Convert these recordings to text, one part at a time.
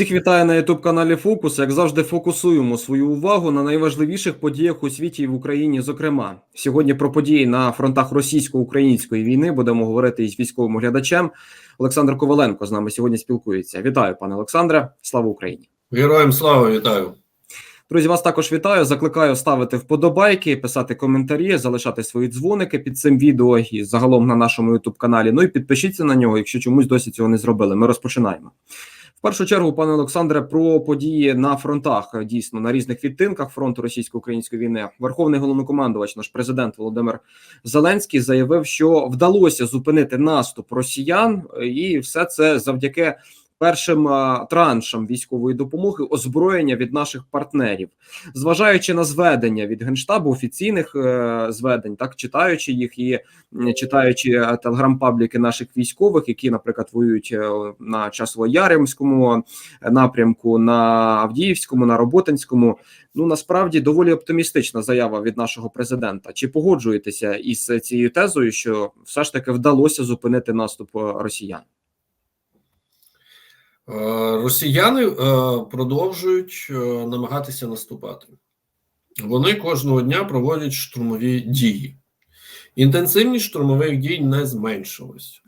Всіх вітаю на youtube каналі Фокус. Як завжди, фокусуємо свою увагу на найважливіших подіях у світі і в Україні. Зокрема, сьогодні про події на фронтах російсько-української війни будемо говорити із військовим оглядачем. Олександр Коваленко з нами сьогодні спілкується. Вітаю, пане Олександре. Слава Україні! Героям слава вітаю. Друзі, вас також вітаю. Закликаю ставити вподобайки, писати коментарі, залишати свої дзвоники під цим відео і загалом на нашому youtube каналі. Ну і підпишіться на нього, якщо чомусь досі цього не зробили. Ми розпочинаємо. В першу чергу, пане Олександре, про події на фронтах дійсно на різних відтинках фронту російсько-української війни. Верховний головнокомандувач, наш президент Володимир Зеленський, заявив, що вдалося зупинити наступ росіян, і все це завдяки першим а, траншам військової допомоги озброєння від наших партнерів, зважаючи на зведення від генштабу офіційних е, зведень, так читаючи їх і читаючи е, телеграм-пабліки наших військових, які, наприклад, воюють е, на часово-яремському напрямку, на Авдіївському, на Роботинському. Ну насправді доволі оптимістична заява від нашого президента. Чи погоджуєтеся із цією тезою, що все ж таки вдалося зупинити наступ росіян? Е, Росіяни е, продовжують е, намагатися наступати. Вони кожного дня проводять штурмові дії. Інтенсивність штурмових дій не зменшилась.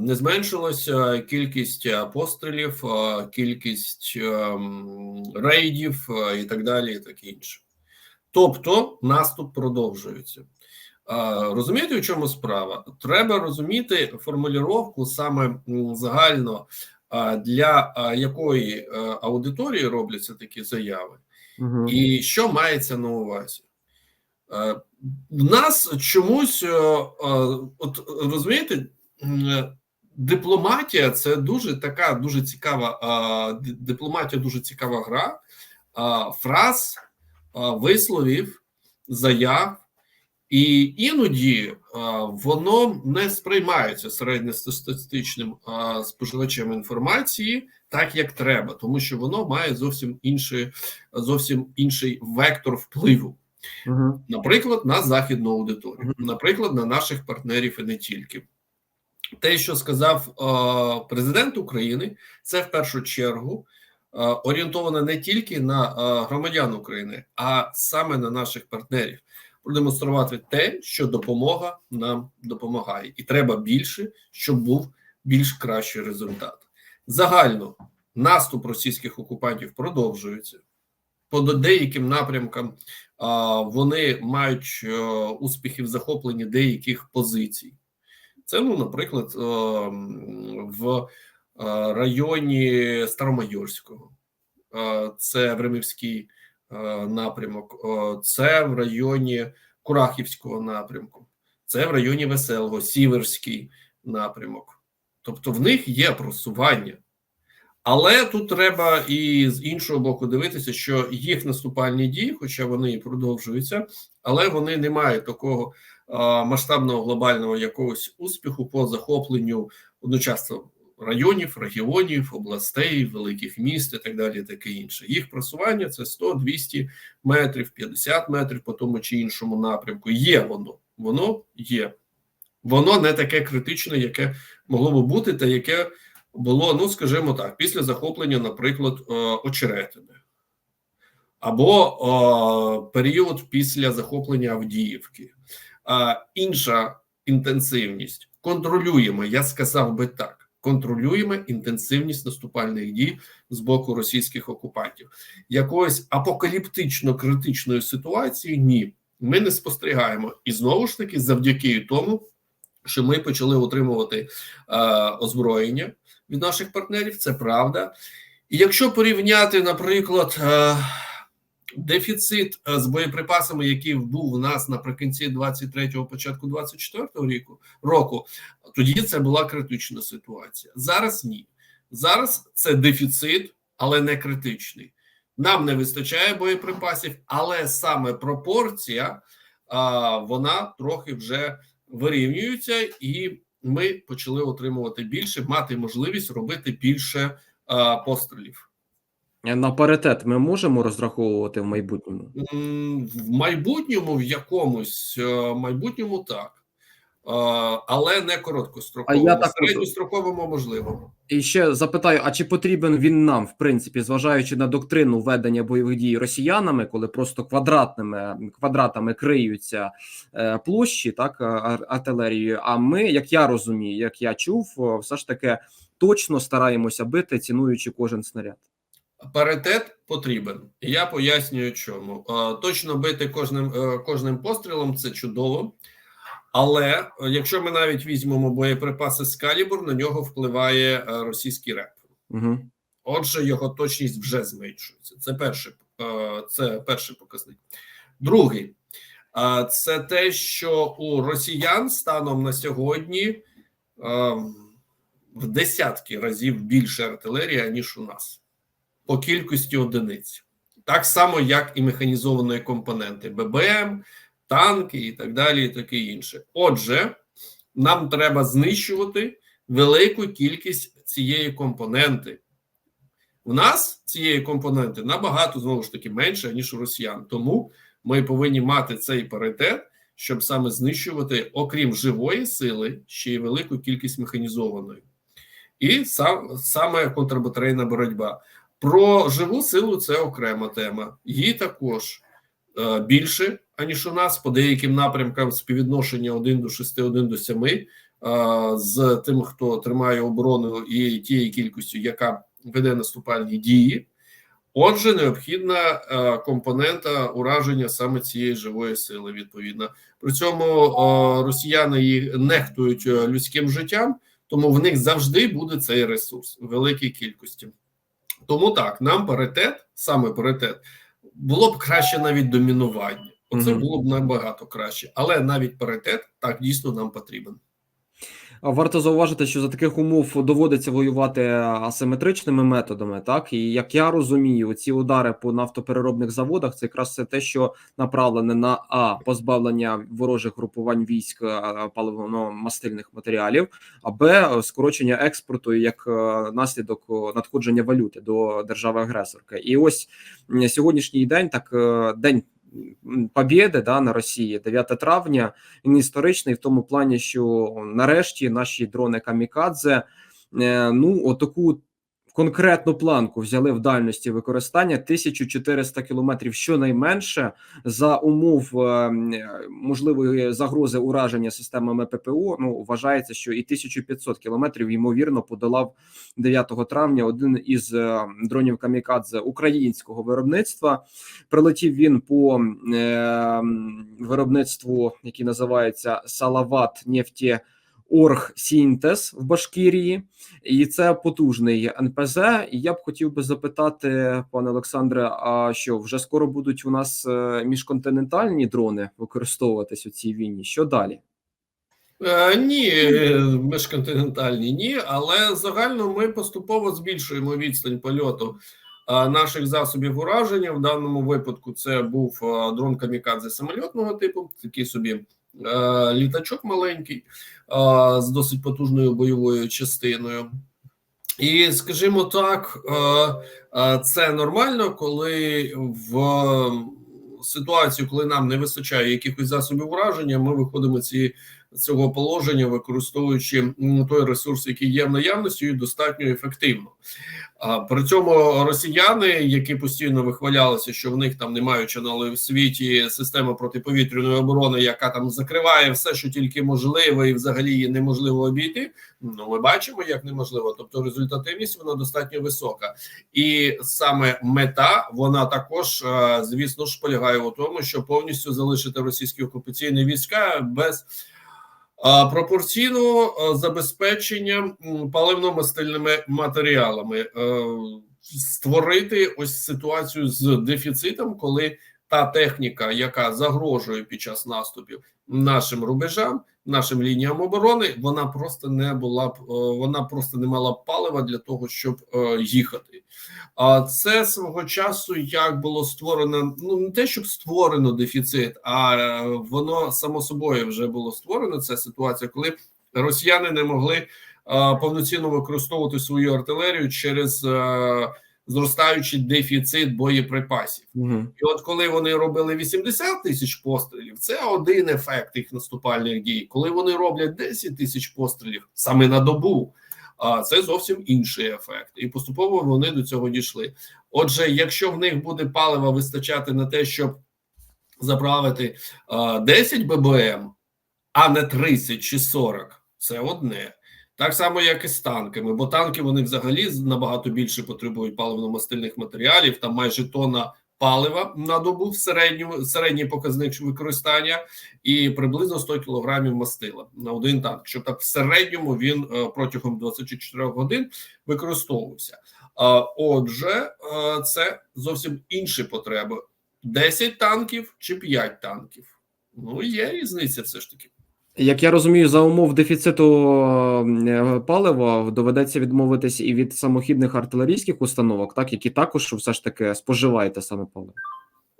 Не зменшилася кількість пострілів, кількість рейдів і так далі, і таке інше. Тобто наступ продовжується. Розумієте, в чому справа? Треба розуміти формулювання саме загально для якої е, аудиторії робляться такі заяви, Угу. і що мається на увазі. Е, В нас чомусь, е, от розумієте, дипломатія це дуже така дуже цікава дипломатія, дуже цікава гра фраз, висловів, заяв. І іноді а, воно не сприймається середньостатистичним а, споживачем інформації так, як треба, тому що воно має зовсім інший, зовсім інший вектор впливу, Угу. наприклад, на західну аудиторію, Мгм. наприклад, на наших партнерів і не тільки. Те, що сказав а, президент України, це в першу чергу а, орієнтовано не тільки на громадян України, а саме на наших партнерів продемонструвати те, що допомога нам допомагає, і треба більше, щоб був більш кращий результат. Загально наступ російських окупантів продовжується по деяким напрямкам. Вони мають е, успіхи в захопленні деяких позицій. Це, ну, наприклад, е, в е, районі Старомайорського, це Времівський напрямок, е, це в районі Курахівського напрямку, це в районі Веселого, Сіверський напрямок. Тобто в них є просування. Але тут треба і з іншого боку дивитися, що їх наступальні дії, хоча вони і продовжуються, але вони не мають такого а, масштабного глобального якогось успіху по захопленню одночасно районів, регіонів, областей, великих міст і так далі, таке інше. Їх просування це 100, 200 метрів, 50 метрів по тому чи іншому напрямку. Є воно, воно є. Воно не таке критичне, яке могло би бути, та яке було, ну скажімо так, після захоплення, наприклад, е, Очеретини. Або е, період після захоплення Авдіївки. Е, інша інтенсивність контролюємо, я сказав би так: контролюємо інтенсивність наступальних дій з боку російських окупантів. Якоїсь апокаліптично критичної ситуації ні, ми не спостерігаємо. І знову ж таки, завдяки тому, що ми почали отримувати е, озброєння від наших партнерів, це правда. І якщо порівняти, наприклад, е, дефіцит е, з боєприпасами, який був у нас наприкінці 23-го, початку 24-го року, року, тоді це була критична ситуація. Зараз ні. Зараз це дефіцит, але не критичний. Нам не вистачає боєприпасів, але саме пропорція а, вона трохи вже вирівнюється, і ми почали отримувати більше, мати можливість робити більше а, пострілів. На паритет ми можемо розраховувати в майбутньому. В майбутньому, в якомусь е, майбутньому так. але не А короткостроковому. середньостроковому можливо. І ще запитаю: а чи потрібен він нам, в принципі, зважаючи на доктрину ведення бойових дій росіянами, коли просто квадратними квадратами криються е, площі, так е, артилерією? А ми, як я розумію, як я чув, все ж таки точно стараємося бити, цінуючи кожен снаряд. Паритет потрібен. Я пояснюю, чому Е, точно бити кожним е, кожним пострілом це чудово. Але е, якщо ми навіть візьмемо боєприпаси з калібр, на нього впливає російський реп. Угу. Отже, його точність вже зменшується. Це перший, це перший показник. Другий це те, що у росіян станом на сьогодні е, в десятки разів більше артилерії, ніж у нас, по кількості одиниць. Так само, як і механізованої компоненти ББМ, танки і так далі, і таке інше. Отже, нам треба знищувати велику кількість цієї компоненти. У нас цієї компоненти набагато знову ж таки менше, ніж у росіян. Тому ми повинні мати цей паритет, щоб саме знищувати, окрім живої сили, ще й велику кількість механізованої. І сам, саме контрбатарейна боротьба. Про живу силу це окрема тема. Її також е, більше, аніж у нас, по деяким напрямкам співвідношення 1 до 6, 1 до 7, е, з тим, хто тримає оборону, і тією кількістю, яка веде наступальні дії. Отже, необхідна е, компонента ураження саме цієї живої сили. Відповідно, при цьому е, росіяни їх нехтують е, людським життям, тому в них завжди буде цей ресурс у великій кількості. Тому так, нам паритет, саме паритет, було б краще навіть домінування. Оце Мгм. було б набагато краще, але навіть паритет так дійсно нам потрібен. Варто зауважити, що за таких умов доводиться воювати асиметричними методами, так і як я розумію, ці удари по нафтопереробних заводах це якраз все те, що направлене на а позбавлення ворожих групувань військ е, паливно-мастильних матеріалів, а б скорочення експорту як е, наслідок е, надходження валюти до держави агресорки. І ось сьогоднішній день, так день. Побєди да на Росії. 9 травня він історичний в тому плані, що нарешті наші дрони камікадзе е, ну отаку конкретну планку взяли в дальності використання 1400 кілометрів щонайменше за умов е, можливої загрози ураження системами ППО. Ну вважається, що і 1500 кілометрів ймовірно подолав 9 травня один із е, дронів камікадзе українського виробництва. Прилетів він по е, виробництву, який називається Салават Нефті Орг Сінтез в Башкірії, і це потужний НПЗ. І я б хотів би запитати, пане Олександре, а що вже скоро будуть у нас е, міжконтинентальні дрони використовуватись у цій війні? Що далі? Е, ні, міжконтинентальні ні, але загально ми поступово збільшуємо відстань польоту е, наших засобів ураження. В даному випадку це був дрон камікадзе самольотного типу, такий собі літачок маленький е, з досить потужною бойовою частиною. І скажімо так, е, е, це нормально, коли в ситуацію, коли нам не вистачає якихось засобів ураження, ми виходимо ці цього положення, використовуючи той ресурс, який є в наявності, і достатньо ефективно. А при цьому росіяни, які постійно вихвалялися, що в них там немає чаналої в світі системи протиповітряної оборони, яка там закриває все, що тільки можливе, і взагалі її неможливо обійти. Ну, ми бачимо, як неможливо. Тобто результативність вона достатньо висока, і саме мета вона також, звісно ж, полягає у тому, що повністю залишити російські окупаційні війська без пропорційного забезпечення паливно-мастильними матеріалами, Е, створити ось ситуацію з дефіцитом, коли та техніка, яка загрожує під час наступів нашим рубежам, нашим лініям оборони, вона просто не була е, вона просто не мала палива для того, щоб е, їхати. А це свого часу як було створено, ну не те, щоб створено дефіцит, а е, воно само собою вже було створено. Це ситуація, коли росіяни не могли повноцінно використовувати свою артилерію через зростаючий дефіцит боєприпасів. Угу. І от коли вони робили 80 тисяч пострілів, це один ефект їх наступальних дій. Коли вони роблять 10 тисяч пострілів саме на добу, а це зовсім інший ефект. І поступово вони до цього дійшли. Отже, якщо в них буде палива вистачати на те, щоб заправити а, 10 ББМ, а не 30 чи 40, це одне. Так само, як і з танками, бо танки вони взагалі набагато більше потребують паливно-мастильних матеріалів, там майже тонна палива на добу в середньому середній показник використання, і приблизно 100 кілограмів мастила на один танк. Щоб так в середньому він е, протягом 24 годин використовувався. Отже, е, це зовсім інші потреби: 10 танків чи 5 танків. Ну є різниця, все ж таки. Як я розумію, за умов дефіциту е, палива доведеться відмовитись і від самохідних артилерійських установок, так які також все ж таки споживають саме паливо.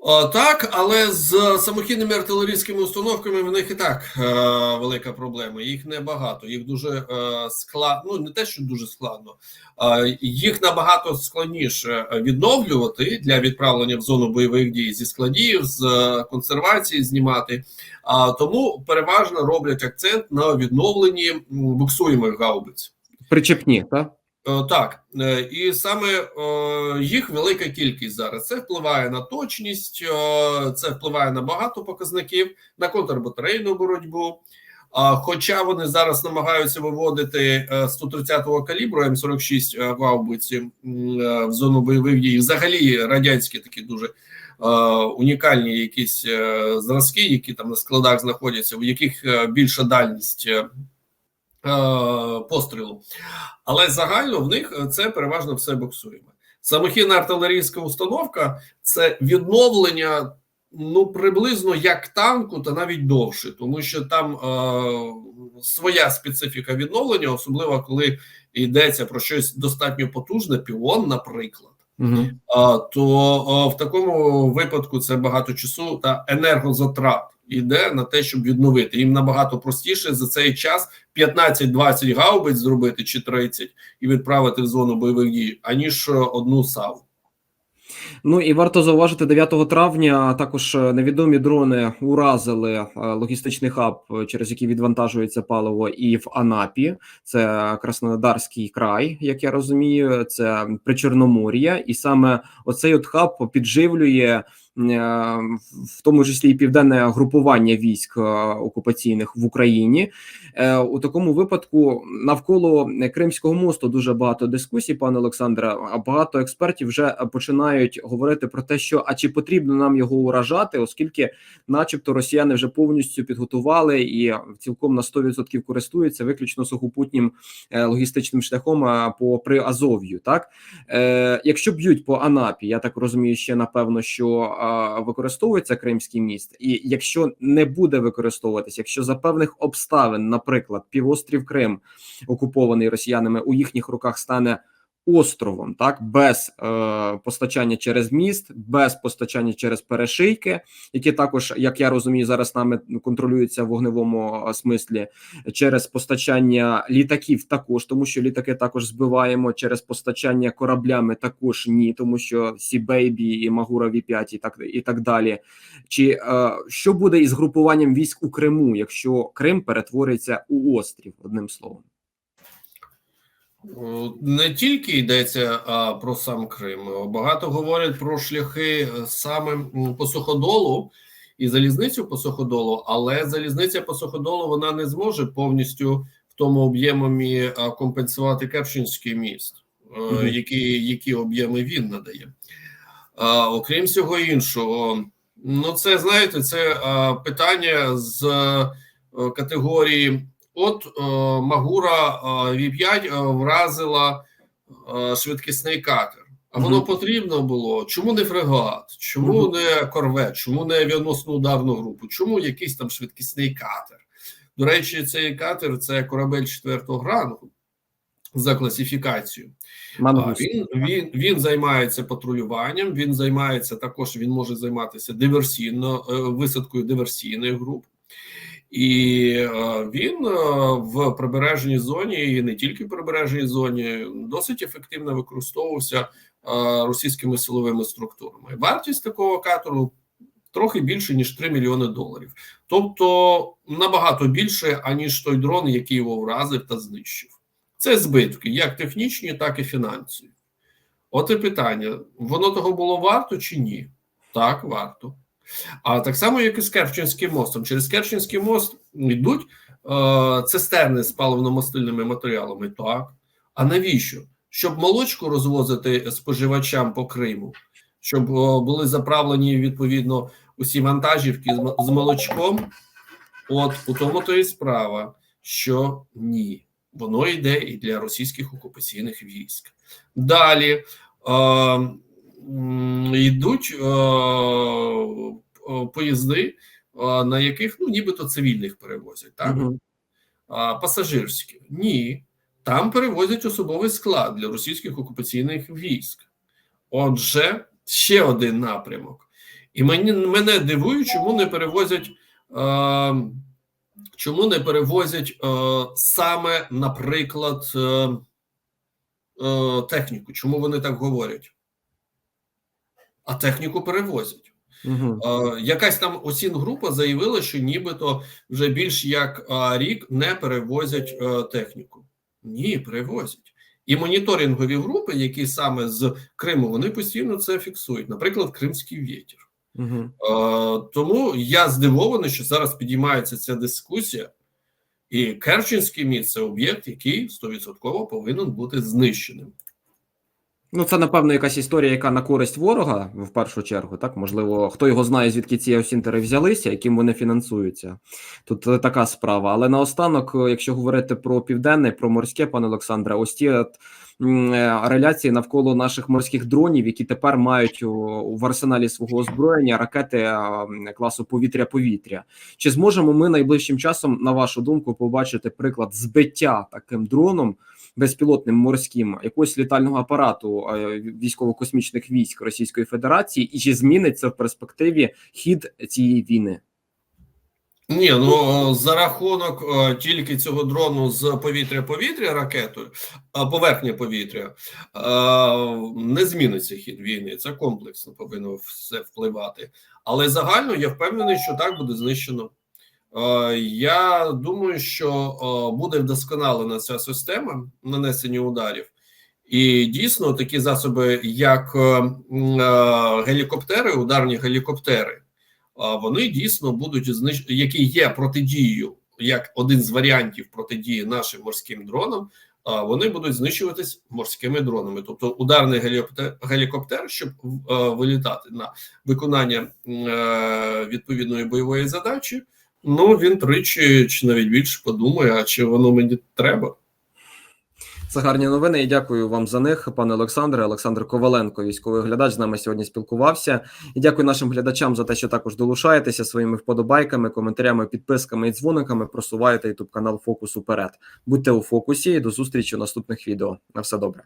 О, так, але з самохідними артилерійськими установками в них і так е, велика проблема. Їх небагато, їх дуже е, складно. Ну не те, що дуже складно, е, їх набагато складніше відновлювати для відправлення в зону бойових дій зі складів, з е, консервації знімати. А тому переважно роблять акцент на відновленні буксуємих гаубиць. Причепні, так? Е, Так, е, і саме е, їх велика кількість зараз. Це впливає на точність, це впливає на багато показників, на контрбатарейну боротьбу. Хоча вони зараз намагаються виводити е, 130-го калібру М46 е, гаубиці в зону бойових дій, взагалі радянські такі дуже унікальні якісь зразки, які там на складах знаходяться, у яких більша дальність пострілу. Але загально в них е, це переважно все боксуємо. Самохідна артилерійська установка це відновлення ну приблизно як танку, та навіть довше, тому що там е, своя специфіка відновлення, особливо коли йдеться про щось достатньо потужне, піон, наприклад. Угу. А, то а, в такому випадку це багато часу та енергозатрат іде на те, щоб відновити. Їм набагато простіше за цей час 15-20 гаубиць зробити чи 30 і відправити в зону бойових дій, аніж е, одну САВ. Ну і варто зауважити, 9 травня також е, невідомі дрони уразили е, логістичний хаб, через який відвантажується паливо, і в Анапі. Це Краснодарський край, як я розумію, це Причорномор'я, і саме оцей от хаб підживлює. Е, В тому числі і південне групування військ е, окупаційних в Україні Е, у такому випадку навколо Кримського мосту дуже багато дискусій, пане Олександре. А багато експертів вже починають говорити про те, що а чи потрібно нам його уражати, оскільки, начебто, росіяни вже повністю підготували і цілком на 100% користуються виключно сухопутнім логістичним шляхом по при Азов'ю. Так якщо б'ють по Анапі, я так розумію, ще напевно, що використовується Кримський міст, і якщо не буде використовуватись, якщо за певних обставин, наприклад, півострів Крим окупований росіянами у їхніх руках стане островом, так без е, постачання через міст, без постачання через перешийки, які також, як я розумію, зараз нами контролюються в вогневому е, смислі, через постачання літаків, також тому, що літаки також збиваємо через постачання кораблями, також ні, тому що Сі Бейбі і Магура Ві 5 і так і так далі. Чи е, що буде із групуванням військ у Криму, якщо Крим перетвориться у острів, одним словом? Е, Не тільки йдеться а, про сам Крим, багато говорять про шляхи е, саме по суходолу і залізницю по суходолу, але залізниця по суходолу вона не зможе повністю в тому об'ємі компенсувати Керченський міст, е, Мгм. які, які об'єми він надає. А, окрім всього іншого, ну це знаєте, це а, питання з е, категорії. От е, Магура е, Ві-5 е, вразила е, швидкісний катер. А воно потрібно було. Чому не фрегат? Чому не корвет? Чому не авіаносну ударну групу? Чому якийсь там швидкісний катер? До речі, цей катер це корабель четвертого рангу за класифікацією. Він, він, він займається патрулюванням, він займається також, він може займатися диверсійно, висадкою диверсійних груп. І е, він е, в прибережній зоні, і не тільки в прибережній зоні, досить ефективно використовувався е, російськими силовими структурами. Вартість такого катеру трохи більше ніж 3 мільйони доларів, тобто набагато більше аніж той дрон, який його вразив та знищив. Це збитки, як технічні, так і фінансові. От і питання: воно того було варто чи ні? Так, варто. А так само, як і з Керченським мостом. Через Керченський мост йдуть е, цистерни з паливно-мастильними матеріалами. Так. А навіщо? Щоб молочку розвозити споживачам по Криму, щоб е, були заправлені відповідно усі вантажівки з, з молочком. От у тому то і справа, що ні, воно йде і для російських окупаційних військ. Далі е, йдуть е, е, поїзди, е, на яких ну нібито цивільних перевозять, так пасажирські. Ні, там перевозять особовий склад для російських окупаційних військ. Отже, ще один напрямок. І мені, мене дивує, чому не перевозять. Чому не перевозять е, саме, наприклад, е, е, техніку? Чому вони так говорять? А техніку перевозять. Е, якась там осін-група заявила, що нібито вже більш як е, рік не перевозять е, техніку. Ні, перевозять. І моніторингові групи, які саме з Криму, вони постійно це фіксують. Наприклад, Кримський вітер. Е, тому я здивований, що зараз підіймається ця дискусія, і Керченський міст це об'єкт, який 100% повинен бути знищеним. Ну, це напевно якась історія, яка на користь ворога в першу чергу. Так можливо, хто його знає, звідки ці осінтери взялися, яким вони фінансуються. Тут е, така справа. Але наостанок, е, якщо говорити про південне, про морське, пане Олександре, ось ті е, реляції навколо наших морських дронів, які тепер мають в арсеналі свого озброєння ракети класу повітря-повітря. Чи зможемо ми найближчим часом, на вашу думку, побачити приклад збиття таким дроном? Безпілотним морським якогось літального апарату військово-космічних військ Російської Федерації, і чи зміниться в перспективі хід цієї війни? Ні, ну е, за рахунок е, тільки цього дрону з повітря-повітря ракетою, а поверхня повітря е, не зміниться хід війни. Це комплексно повинно все впливати. Але загально я впевнений, що так буде знищено. Е, Я думаю, що е, буде вдосконалена ця система нанесення ударів, і дійсно такі засоби, як е, гелікоптери, ударні гелікоптери вони дійсно будуть знищ... які є протидією, як один з варіантів протидії нашим морським дронам. Вони будуть знищуватись морськими дронами. Тобто, ударний гелікоптер, гелікоптер щоб вилітати на виконання відповідної бойової задачі. Ну він тричі чи навіть більше подумає, а чи воно мені треба. Це гарні новини. І дякую вам за них, пане Олександре. Олександр Коваленко, військовий глядач, з нами сьогодні спілкувався. І дякую нашим глядачам за те, що також долучаєтеся своїми вподобайками, коментарями, підписками і дзвониками. Просуваєте ютуб канал Фокус уперед. Будьте у фокусі і до зустрічі у наступних відео. На все добре.